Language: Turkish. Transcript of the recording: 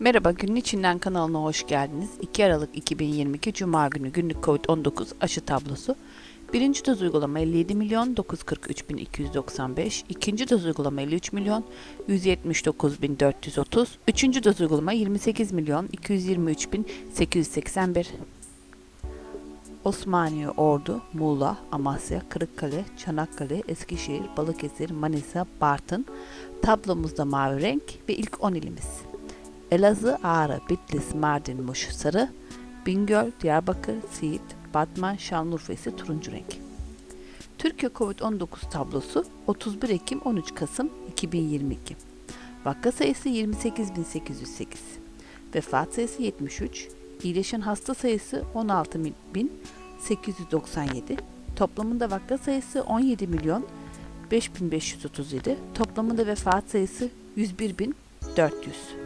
Merhaba, Günün İçinden kanalına hoş geldiniz. 2 Aralık 2022 Cuma günü günlük COVID-19 aşı tablosu. Birinci doz uygulama 57 milyon 943 bin 295, ikinci doz uygulama 53 milyon 179 bin 430, üçüncü doz uygulama 28 milyon 223 bin 881. Osmaniye, Ordu, Muğla, Amasya, Kırıkkale, Çanakkale, Eskişehir, Balıkesir, Manisa, Bartın. Tablomuzda mavi renk ve ilk 10 ilimiz. Elazığ, Ağrı, Bitlis, Mardin, Muş, Sarı, Bingöl, Diyarbakır, Siirt, Batman, Şanlıurfa ise turuncu renk. Türkiye Covid-19 tablosu 31 Ekim 13 Kasım 2022. Vaka sayısı 28.808. Vefat sayısı 73. İyileşen hasta sayısı 16.897. Toplamında vaka sayısı 17 milyon 5537. Toplamında vefat sayısı 101.400.